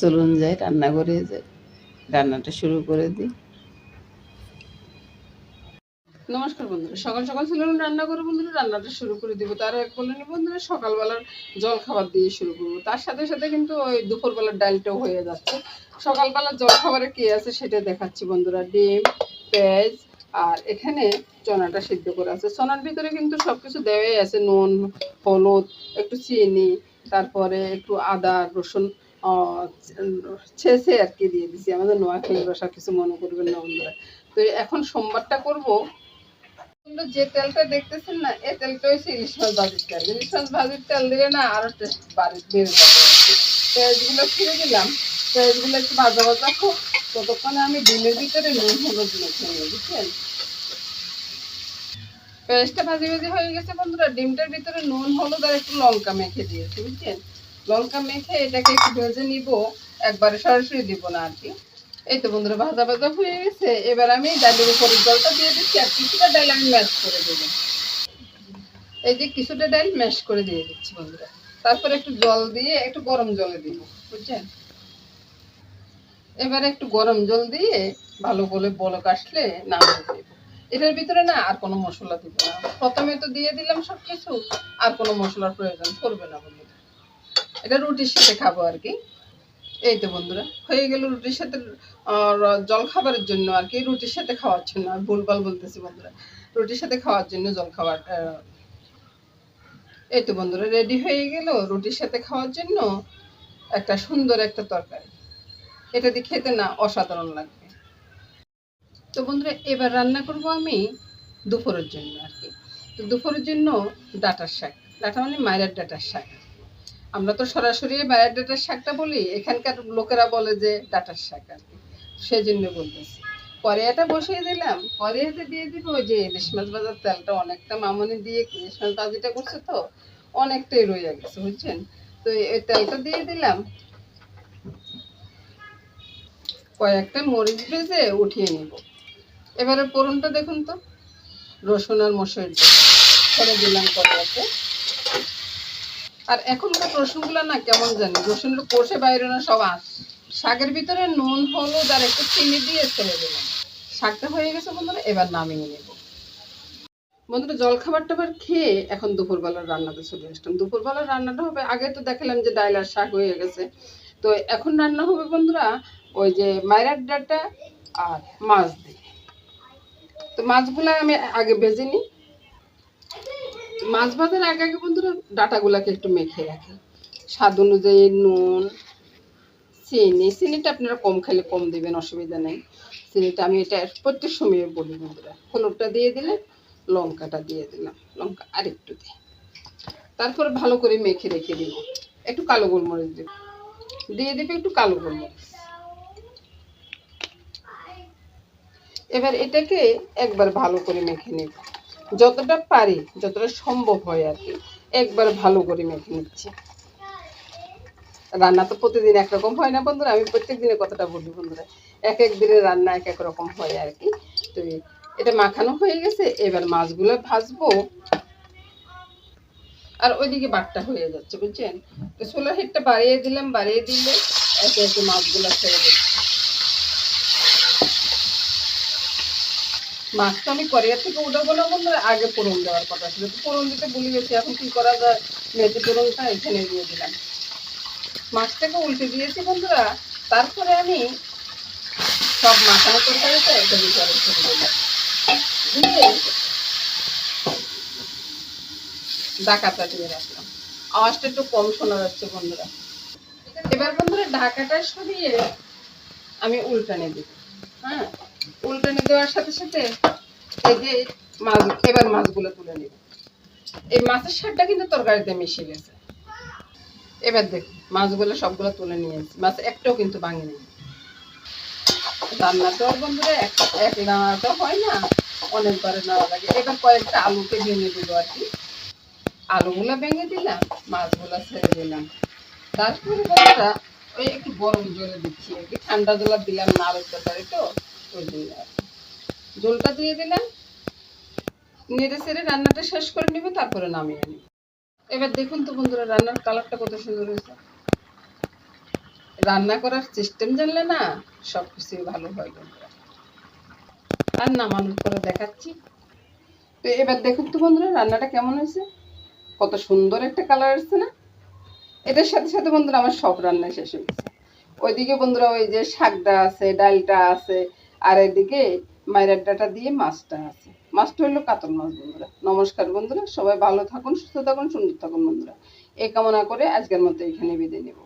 চলুন যাই, রান্না করে যাই। রান্নাটা শুরু করে দিই। নমস্কার বন্ধুরা, সকাল সকাল ছিল রান্না করে বন্ধুরা, রান্নাটা শুরু করে দিব। তার এক বললেন বন্ধুরা, সকালবেলার জল খাবার দিয়ে শুরু করব। তার সাথে সাথে কিন্তু ওই দুপুরবেলার ডালটাও হয়ে যাচ্ছে। সকালবেলার জল খাবারে কি আছে সেটা দেখাচ্ছি বন্ধুরা। ডিম, পেঁয়াজ আর এখানে চনাটা সিদ্ধ করে আছে। চনার ভিতরে কিন্তু সবকিছু দেওয়াই আছে, নুন, হলুদ, একটু চিনি, তারপরে একটু আদা, রসুন ছেঁচে আর কি দিয়ে দিছি। আমাদের নোয়াখালী ভাষা কিছু মনে করবেন না বন্ধুরা। তো এখন সোমবারটা করব। যে তেলটা দেখতেছেন না এই তেলটা হচ্ছে ইলিশ মাছ ভাজির তেল। ইলিশ মাছ ভাজির তেল দিলে না আরও টেস্ট বাড়ি, বেড়ে যাবে পেঁয়াজগুলো ছিঁড়ে দিলাম। পেঁয়াজগুলো একটু ভাজা ভাজা খুব ততক্ষণে আমি ডিমের ভিতরে নুন, হলুদ নিই বুঝছেন? পেঁয়াজটা ভাজি ভাজি হয়ে গেছে বন্ধুরা। ডিমটার ভিতরে নুন, হলুদ আর একটু লঙ্কা মেখে দিয়েছি, বুঝছেন? লঙ্কা মেখে এটাকে একটু ভেজে নিব। একবারে সরাসরি দিব না আর কি। এই তো বন্ধুরা, ভাজা ভাজা হয়ে গেছে। এবার আমি ডালের উপরে জলটা দিয়ে দিচ্ছি আর কিছুটা ডাল আমি ম্যাশ করে দেবো। এই যে কিছুটা ডাল ম্যাশ করে দিয়ে দিচ্ছি বন্ধুরা। তারপরে একটু জল দিয়ে, একটু গরম জলে দিব, বুঝছেন? এবারে একটু গরম জল দিয়ে ভালো করে বলক আসলে নামিয়ে এটার ভিতরে না আর কোনো মশলা দিব না। প্রথমে তো দিয়ে দিলাম সব কিছু আর কোনো মশলার প্রয়োজন পড়বে না বন্ধুরা। এটা রুটির সাথে খাব আর কি। এই তো বন্ধুরা, হয়ে গেল রুটির সাথে জল খাবারের জন্য আর কি, রুটির সাথে খাওয়ার জন্য, আর ভুলভাল বলতেছি বন্ধুরা। রুটির সাথে খাওয়ার জন্য জল খাবার এই তো বন্ধুরা রেডি হয়ে গেল রুটির সাথে খাওয়ার জন্য একটা সুন্দর একটা তরকারি। এটা দিয়ে খেতে না অসাধারণ লাগবে তো বন্ধুরা, এবার রান্না করব আমি দুপুরের জন্য আর কি। তো দুপুরের জন্য ডাটার শাক, ডাটা মানে মায়ের ডাটার শাক। আমরা তো সরাসরি মায়ের ডাটার শাকটা বলি, এখানকার লোকেরা বলে যে ডাটার শাক আর কি। সেই জন্য বলতেছি। কড়াইটা বসিয়ে দিলাম কড়াইতে দিয়ে দিব ওই যে ইলিশ মাছ ভাজার তেলটা, অনেকটা মামনি দিয়ে ইলিশ মাছ ভাজিটা করছে তো, অনেকটাই রয়ে গেছে, বুঝছেন? তো এই তেলটা দিয়ে দিলাম। কয়েকটা মরিচ ভেজে উঠিয়ে নিব। এবারে পোড়নটা দেখুন তো, রসুন আর ডাল ছেড়ে দিলাম কড়াইতে আর এখনকার রসুনগুলো না কেমন জানি? রসুনগুলো কষে বাইরে না, সব আস শাকের ভিতরে নুন, হলুদ আর একটু চিনি দিয়ে ছেড়ে দিলাম। শাকটা হয়ে গেছে বন্ধুরা, এবার নামিয়ে নেব। বন্ধুরা জল খাবার টাবার খেয়ে এখন দুপুরবেলার রান্নাতে চলে আসলাম। দুপুরবেলার রান্নাটা হবে, আগে তো দেখালাম যে ডাইল আর শাক হয়ে গেছে। তো এখন রান্না হবে বন্ধুরা, ওই যে মায়ের ডাটা আর মাছ দিয়ে। তো মাছগুলো আমি আগে ভেজে নিই। মাছ ভাজার আগে আগে বন্ধুরা ডাটাগুলোকে একটু মেখে রাখি। স্বাদ অনুযায়ী নুন, চিনি, চিনিটা আপনারা কম খেলে কম দিবেন, অসুবিধা নেই। চিনিটা আমি এটা প্রত্যেক সময় বলি বন্ধুরা। হলুদটা দিয়ে দিলে, লঙ্কাটা দিয়ে দিলাম। লঙ্কা আর একটু দিই তারপরে ভালো করে মেখে রেখে দিব। একটু কালো গোলমরিচ দিব। দিয়ে দিবে একটু কালো গোলমরিচ। এবার এটাকে একবার ভালো করে মেখে নেব। যতটা পারি, যতটা সম্ভব হয় আর কি। একবার ভালো করে মেখে নিচ্ছি। রান্না তো প্রতিদিন একরকম হয় না বন্ধুরা, আমি প্রত্যেক দিনে কথাটা বলি বন্ধুরা। এক এক দিনের রান্না এক এক রকম হয় আর কি। তো এটা মাখানো হয়ে গেছে, এবার মাছগুলো ভাজবো। আর ওইদিকে বাটটা হয়ে যাচ্ছে, বুঝছেন? তো সোলার হিটটা বাড়িয়ে দিলাম, বাড়িয়ে দিলে একে একে মাছগুলো ছেড়ে দিচ্ছি। মাছটা আমি করিয়ার থেকে উঠাবো না বন্ধুরা আগে ফোড়ন দেওয়ার কথা ছিল। তো ফোড়ন দিতে ভুলে গেছি, এখন কি করা যায়? মেথি ফোড়নটা এখানে দিয়ে দিলাম। মাছটাকে উল্টে দিয়েছি বন্ধুরা, তারপরে আমি সব মাখানো তরকারিটা এটা ভিতরে ছেড়ে দিলাম। দিয়ে ডাকাটা দিয়ে রাখলাম। আওয়াজটা একটু কম শোনা যাচ্ছে বন্ধুরা। এবার বন্ধুরা ঢাকাটা সরিয়ে আমি উল্টানে দিব হ্যাঁ? উল্টানে দেওয়ার সাথে সাথে এই যে মাছ, এবার মাছগুলো তুলে নিব। এই মাছের স্বাদটা কিন্তু তরকারিতে মিশে গেছে। এবার দেখুন মাছগুলো সবগুলো তুলে নিয়েছি মাছ একটাও কিন্তু ভাঙে নেই। রান্না তো বন্ধুরা, এক এক রান্না তো হয় না। অনেকবারে নেওয়া লাগে। এবার কয়েকটা আলুকে ভেঙে দিল আর কি। আলুগুলো ভেঙে দিলাম, মাছগুলো ছেড়ে দিলাম। তারপরে বন্ধুরা, ওই একটু গরম জলে দিচ্ছি আর কি। ঠান্ডা জল দিলাম না আলুর তরকারি তো। জলটা দিয়ে দিলাম, নেড়ে সেড়ে রান্নাটা শেষ করে নিব, তারপরে নামিয়ে নিব। এবার দেখুন তো বন্ধুরা, রান্নার কালারটা কত সুন্দর হয়েছে। রান্না করার সিস্টেম জানলে না সব কিছুই ভালো হয় বন্ধুরা। আর নামানোর পরে দেখাচ্ছি। তো এবার দেখুন তো বন্ধুরা, রান্নাটা কেমন হয়েছে? কত সুন্দর একটা কালার আসছে না? এটার সাথে সাথে বন্ধুরা, আমার সব রান্না শেষ হয়ে গেছে। ওইদিকে বন্ধুরা, ওই যে শাকটা আছে, ডালটা আছে আর এদিকে মায়ের ডাটা দিয়ে মাছটা আছে। মাছটা হলো কাতল মাছ, বন্ধুরা। নমস্কার, বন্ধুরা। সবাই ভালো থাকুন, সুস্থ থাকুন, সুন্দর থাকুন, বন্ধুরা। এই কামনা করে আজকের মতো এখানে বিদায় নেব।